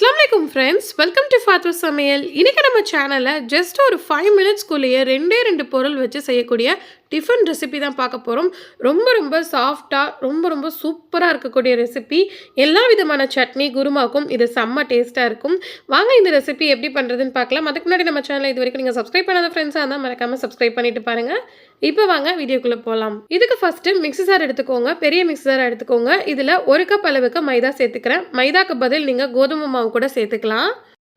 Friends welcome to ஃபாத்து சமையல் இன்றைக்கி நம்ம சேனலில் ஜஸ்ட் ஒரு ஃபைவ் மினிட்ஸ்க்குள்ளேயே ரெண்டே ரெண்டு பொருள் வச்சு செய்யக்கூடிய டிஃபன் ரெசிபி தான் பார்க்க போகிறோம் ரொம்ப ரொம்ப சாஃப்டாக ரொம்ப ரொம்ப சூப்பராக இருக்கக்கூடிய ரெசிபி எல்லா விதமான சட்னி குருமாக்கும் இது செம்ம டேஸ்ட்டாக இருக்கும். வாங்க இந்த ரெசிபி எப்படி பண்ணுறதுன்னு பார்க்கலாம். அதுக்கு முன்னாடி நம்ம சேனலை இது வரைக்கும் நீங்கள் சப்ஸ்கிரைப் பண்ணாத ஃப்ரெண்ட்ஸாக இருந்தால் மறக்காமல் சப்ஸ்கிரைப் பண்ணிட்டு பாருங்கள் இப்போ வாங்க வீடியோக்குள்ளே போகலாம் இதுக்கு ஃபஸ்ட்டு மிக்ஸி சார் எடுத்துக்கோங்க. பெரிய மிக்ஸி சார் எடுத்துக்கோங்க. இதில் ஒரு கப் அளவுக்கு மைதா சேர்த்துக்கிறேன். மைதாக்கு பதில் நீங்கள் கோதுமை மாவு கூட சேர்த்துக்கலாம்.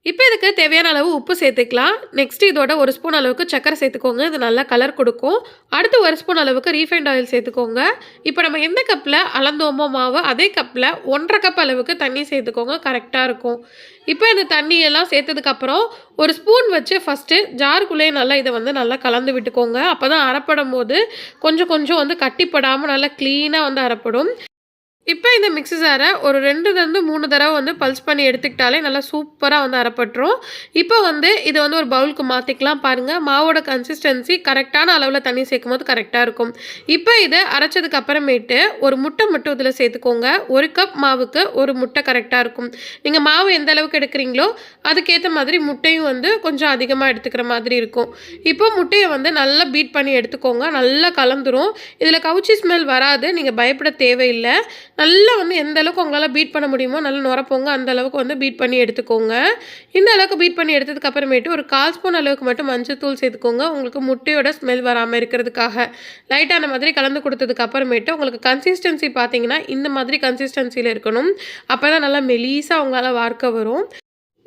இப்போ இதுக்கு தேவையான அளவு உப்பு சேர்த்துக்கலாம். நெக்ஸ்ட் இதோட ஒரு ஸ்பூன் அளவுக்கு சக்கரை சேர்த்துக்கோங்க. இது நல்லா கலர் கொடுக்கும். அடுத்து ஒரு ஸ்பூன் அளவுக்கு ரீஃபைண்ட் ஆயில் சேர்த்துக்கோங்க. இப்போ நம்ம எந்த கப்பில் அளந்தோமோ மாவு அதே கப்பில் ஒன்றரை கப் அளவுக்கு தண்ணி சேர்த்துக்கோங்க. கரெக்டாக இருக்கும். இப்போ இந்த தண்ணியெல்லாம் சேர்த்ததுக்கப்புறம் ஒரு ஸ்பூன் வச்சு ஃபஸ்ட்டு ஜாருக்குள்ளேயே நல்லா இதை வந்து நல்லா கலந்து விட்டுக்கோங்க. அப்போ தான் அறப்படும் போது கொஞ்சம் கொஞ்சம் வந்து கட்டிப்படாமல் நல்லா க்ளீனாக வந்து அறப்படும் இப்போ இந்த மிக்ஸி சாரை ஒரு ரெண்டுலேருந்து மூணு தடவை வந்து பல்ஸ் பண்ணி எடுத்துக்கிட்டாலே நல்லா சூப்பராக வந்து அரைப்பட்டுரும். இப்போ வந்து இதை வந்து ஒரு பவுலுக்கு மாற்றிக்கலாம் பாருங்கள் மாவோட கன்சிஸ்டன்சி கரெக்டான அளவில் தண்ணி சேர்க்கும் போது கரெக்டாக இருக்கும். இப்போ இதை அரைச்சதுக்கு அப்புறமேட்டு ஒரு முட்டை மட்டும் இதில் சேர்த்துக்கோங்க. ஒரு கப் மாவுக்கு ஒரு முட்டை கரெக்டாக இருக்கும். நீங்கள் மாவு எந்த அளவுக்கு எடுக்கிறீங்களோ அதுக்கேற்ற மாதிரி முட்டையும் வந்து கொஞ்சம் அதிகமாக எடுத்துக்கிற மாதிரி இருக்கும். இப்போ முட்டையை வந்து நல்லா பீட் பண்ணி எடுத்துக்கோங்க. நல்லா கலந்துரும். இதில் கவுச்சி ஸ்மெல் வராது. நீங்கள் பயப்பட தேவையில்லை. நல்லா வந்து எந்த அளவுக்கு உங்களால் பீட் பண்ண முடியுமோ நல்லா நுரப்போங்க. அந்த அளவுக்கு வந்து பீட் பண்ணி எடுத்துக்கோங்க. இந்த அளவுக்கு பீட் பண்ணி எடுத்ததுக்கு அப்புறமேட்டு ஒரு கால் ஸ்பூன் அளவுக்கு மட்டும் மஞ்சள் தூள் சேர்த்துக்கோங்க. உங்களுக்கு முட்டையோட ஸ்மெல் வராமல் இருக்கிறதுக்காக. லைட்டான மாதிரி கலந்து கொடுத்ததுக்கு அப்புறமேட்டு உங்களுக்கு கன்சிஸ்டன்சி பார்த்தீங்கன்னா இந்த மாதிரி கன்சிஸ்டன்சியில் இருக்கணும். அப்போ தான் நல்லா மெலீஸாக உங்களால் வார்க்க வரும்.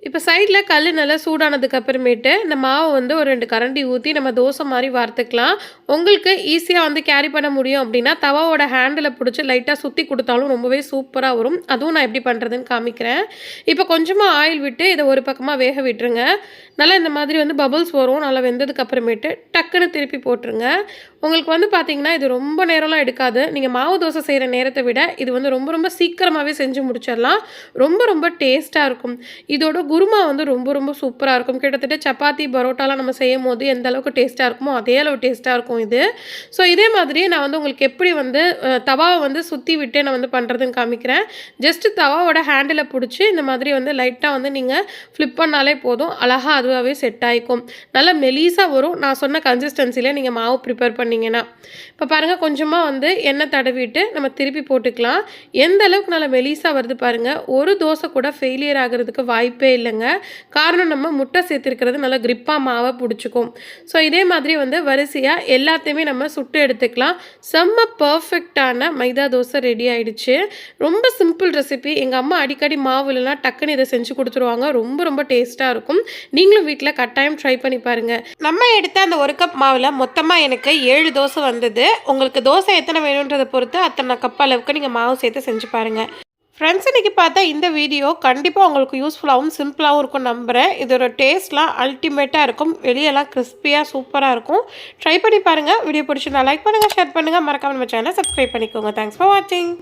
இப்போ சைடில் கல் நல்லா சூடானதுக்கு அப்புறமேட்டு இந்த மாவை வந்து ஒரு ரெண்டு கரண்டி ஊற்றி நம்ம தோசை மாதிரி வார்த்துக்கலாம் உங்களுக்கு ஈஸியாக வந்து கேரி பண்ண முடியும் அப்படின்னா தவாவோட ஹேண்டில் பிடிச்சி லைட்டாக சுற்றி கொடுத்தாலும் ரொம்பவே சூப்பராக வரும். அதுவும் நான் எப்படி பண்ணுறதுன்னு காமிக்கிறேன். இப்போ கொஞ்சமாக ஆயில் விட்டு இதை ஒரு பக்கமாக வேக விட்டுருங்க. நல்லா இந்த மாதிரி வந்து பபுள்ஸ் வரும். நல்லா வெந்ததுக்கு அப்புறமேட்டு டக்குன்னு திருப்பி போட்டுருங்க. உங்களுக்கு வந்து பார்த்தீங்கன்னா இது ரொம்ப நேரம்லாம் எடுக்காது. நீங்கள் மாவு தோசை செய்கிற நேரத்தை விட இது வந்து ரொம்ப ரொம்ப சீக்கிரமாகவே செஞ்சு முடிச்சிடலாம். ரொம்ப ரொம்ப டேஸ்ட்டாக இருக்கும். இதோட குருமா வந்து ரொம்ப ரொம்ப சூப்பராக இருக்கும். கிட்டத்தட்ட சப்பாத்தி பரோட்டாலாம் நம்ம செய்யும் போது எந்த அளவுக்கு டேஸ்ட்டாக இருக்குமோ அதே அளவு டேஸ்ட்டாக இருக்கும் இது. ஸோ இதே மாதிரி நான் வந்து உங்களுக்கு எப்படி வந்து தவாவை வந்து சுற்றி விட்டு நான் வந்து பண்ணுறதுன்னு காமிக்கிறேன். ஜஸ்ட் தவாவோட ஹேண்டில் பிடிச்சி இந்த மாதிரி வந்து லைட்டாக வந்து நீங்கள் ஃப்ளிப் பண்ணாலே போதும். அழகாக அதுவாகவே செட் ஆகிக்கும் நல்லா மெலீஸாக வரும். நான் சொன்ன கன்சிஸ்டன்சியில் நீங்கள் மாவு ப்ரிப்பேர் பண்ணிங்கன்னா. இப்போ பாருங்கள் கொஞ்சமாக வந்து எண்ணெய் தடவிட்டு நம்ம திருப்பி போட்டுக்கலாம். எந்த அளவுக்கு நல்லா மெலீஸாக வருது பாருங்கள் ஒரு தோசை கூட ஃபெயிலியர் ஆகிறதுக்கு வாய்ப்பே இல்லை. இல்லைங்க. காரணம் நம்ம முட்டை சேர்த்துருக்கிறது நல்லா கிரிப்பாக மாவை பிடிச்சிக்கும். ஸோ இதே மாதிரி வந்து வரிசையாக எல்லாத்தையுமே நம்ம சுட்டு எடுத்துக்கலாம். செம்ம பர்ஃபெக்டான மைதா தோசை ரெடி ஆகிடுச்சு ரொம்ப சிம்பிள் ரெசிபி எங்கள் அம்மா அடிக்கடி மாவு இல்லைனா டக்குன்னு இதை செஞ்சு கொடுத்துருவாங்க. ரொம்ப ரொம்ப டேஸ்ட்டாக இருக்கும். நீங்களும் வீட்டில் கட்டாயம் ட்ரை பண்ணி பாருங்கள் நம்ம எடுத்த அந்த ஒரு கப் மாவில் மொத்தமாக எனக்கு ஏழு தோசை வந்தது. உங்களுக்கு தோசை எத்தனை வேணுன்றதை பொறுத்து அத்தனை கப் அளவுக்கு நீங்கள் மாவு சேர்த்து செஞ்சு பாருங்கள் ஃப்ரெண்ட்ஸ் இன்றைக்கி பார்த்தா இந்த வீடியோ கண்டிப்பாக உங்களுக்கு யூஸ்ஃபுல்லாகவும் சிம்பிளாகவும் இருக்கும் நம்புகிறேன் இதோட டேஸ்ட்லாம் அல்டிமேட்டாக இருக்கும். வெளியெல்லாம் கிறிஸ்பியாக சூப்பராக இருக்கும். ட்ரை பண்ணி பாருங்கள் வீடியோ பிடிச்சிருந்தா லைக் பண்ணுங்கள் ஷேர் பண்ணுங்கள் மறக்காமல் நம்ம சேனலை சப்ஸ்கிரைப் பண்ணிக்கோங்க. தேங்க்ஸ் ஃபார் வாட்சிங்